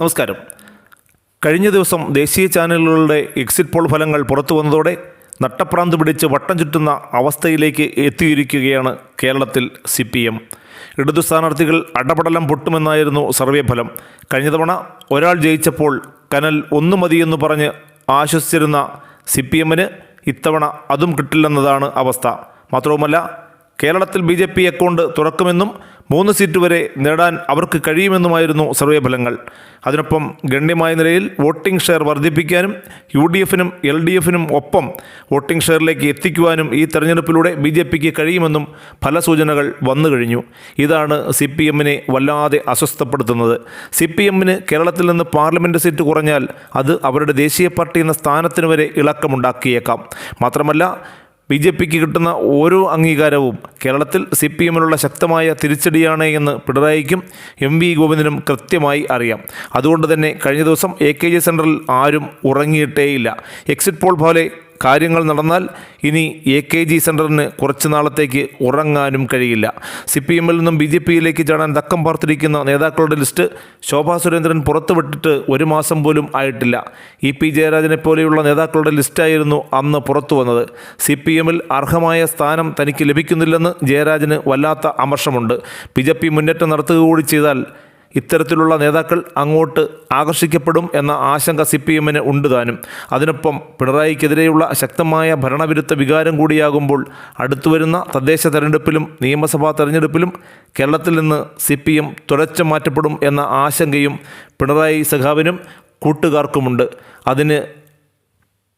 നമസ്കാരം. കഴിഞ്ഞ ദിവസം ദേശീയ ചാനലുകളുടെ എക്സിറ്റ് പോൾ ഫലങ്ങൾ പുറത്തു വന്നതോടെ നട്ടപ്രാന്ത് പിടിച്ച് വട്ടം ചുറ്റുന്ന അവസ്ഥയിലേക്ക് എത്തിയിരിക്കുകയാണ് കേരളത്തിൽ സി പി എം. ഇടതു സ്ഥാനാർത്ഥികൾ അടപടലം പൊട്ടുമെന്നായിരുന്നു സർവേ ഫലം. കഴിഞ്ഞ തവണ ഒരാൾ ജയിച്ചപ്പോൾ കനൽ ഒന്നു മതിയെന്ന് പറഞ്ഞ് ആശ്വസിച്ചിരുന്ന സി പി എമ്മിന് ഇത്തവണ അതും കിട്ടില്ലെന്നതാണ് അവസ്ഥ. മാത്രവുമല്ല കേരളത്തിൽ ബി ജെ പി അക്കൗണ്ട് തുറക്കുമെന്നും മൂന്ന് സീറ്റ് വരെ നേടാൻ അവർക്ക് കഴിയുമെന്നുമായിരുന്നു സർവേ ഫലങ്ങൾ. അതിനൊപ്പം ഗണ്യമായ നിലയിൽ വോട്ടിംഗ് ഷെയർ വർദ്ധിപ്പിക്കാനും യു ഡി എഫിനും എൽ ഡി എഫിനും ഒപ്പം വോട്ടിംഗ് ഷെയറിലേക്ക് എത്തിക്കുവാനും ഈ തെരഞ്ഞെടുപ്പിലൂടെ ബി ജെ പിക്ക് കഴിയുമെന്നും ഫലസൂചനകൾ വന്നു കഴിഞ്ഞു. ഇതാണ് സി പി എമ്മിനെ വല്ലാതെ അസ്വസ്ഥപ്പെടുത്തുന്നത്. സി പി എമ്മിന് കേരളത്തിൽ നിന്ന് പാർലമെന്റ് സീറ്റ് കുറഞ്ഞാൽ അത് അവരുടെ ദേശീയ പാർട്ടി എന്ന സ്ഥാനത്തിന് വരെ ഇളക്കമുണ്ടാക്കിയേക്കാം. മാത്രമല്ല ബി ജെ പിക്ക് കിട്ടുന്ന ഓരോ അംഗീകാരവും കേരളത്തിൽ സി പി എമ്മിനുള്ള ശക്തമായ തിരിച്ചടിയാണ് എന്ന് പിണറായിക്കും എം വി ഗോവിന്ദനും കൃത്യമായി അറിയാം. അതുകൊണ്ട് തന്നെ കഴിഞ്ഞ ദിവസം എ കെ ജി സെന്ററിൽ ആരും ഉറങ്ങിയിട്ടേയില്ല. എക്സിറ്റ് പോൾ പോലെ കാര്യങ്ങൾ നടന്നാൽ ഇനി എ കെ ജി സെന്ററിന് കുറച്ച് നാളത്തേക്ക് ഉറങ്ങാനും കഴിയില്ല. സി പി എമ്മിൽ നിന്നും ബി ജെ പിയിലേക്ക് ചാടാൻ തക്കം പാർത്തിരിക്കുന്ന നേതാക്കളുടെ ലിസ്റ്റ് ശോഭാ സുരേന്ദ്രൻ പുറത്തുവിട്ടിട്ട് ഒരു മാസം പോലും ആയിട്ടില്ല. ഇ പി ജയരാജനെ പോലെയുള്ള നേതാക്കളുടെ ലിസ്റ്റായിരുന്നു അന്ന് പുറത്തു വന്നത് സി പി എമ്മിൽ അർഹമായ സ്ഥാനം തനിക്ക് ലഭിക്കുന്നില്ലെന്ന് ജയരാജന് വല്ലാത്ത അമർഷമുണ്ട്. ബി ജെ പി മുന്നേറ്റം നടത്തുക കൂടി ചെയ്താൽ ഇത്തരത്തിലുള്ള നേതാക്കൾ അങ്ങോട്ട് ആകർഷിക്കപ്പെടും എന്ന ആശങ്ക സി പി എമ്മിന് ഉണ്ട് താനും. അതിനൊപ്പം പിണറായിക്കെതിരെയുള്ള ശക്തമായ ഭരണവിരുദ്ധ വികാരം കൂടിയാകുമ്പോൾ അടുത്തുവരുന്ന തദ്ദേശ തെരഞ്ഞെടുപ്പിലും നിയമസഭാ തെരഞ്ഞെടുപ്പിലും കേരളത്തിൽ നിന്ന് സി പി എം തുടച്ചു മാറ്റപ്പെടും എന്ന ആശങ്കയും പിണറായി സഖാവിനും കൂട്ടുകാർക്കുമുണ്ട്. അതിന്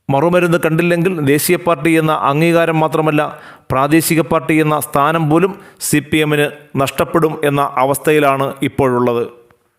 മറുമരുന്ന് കണ്ടില്ലെങ്കിൽ ദേശീയ പാർട്ടി എന്ന അംഗീകാരം മാത്രമല്ല പ്രാദേശിക പാർട്ടി എന്ന സ്ഥാനം പോലും സി പി എമ്മിന് നഷ്ടപ്പെടും എന്ന അവസ്ഥയിലാണ് ഇപ്പോഴുള്ളത്.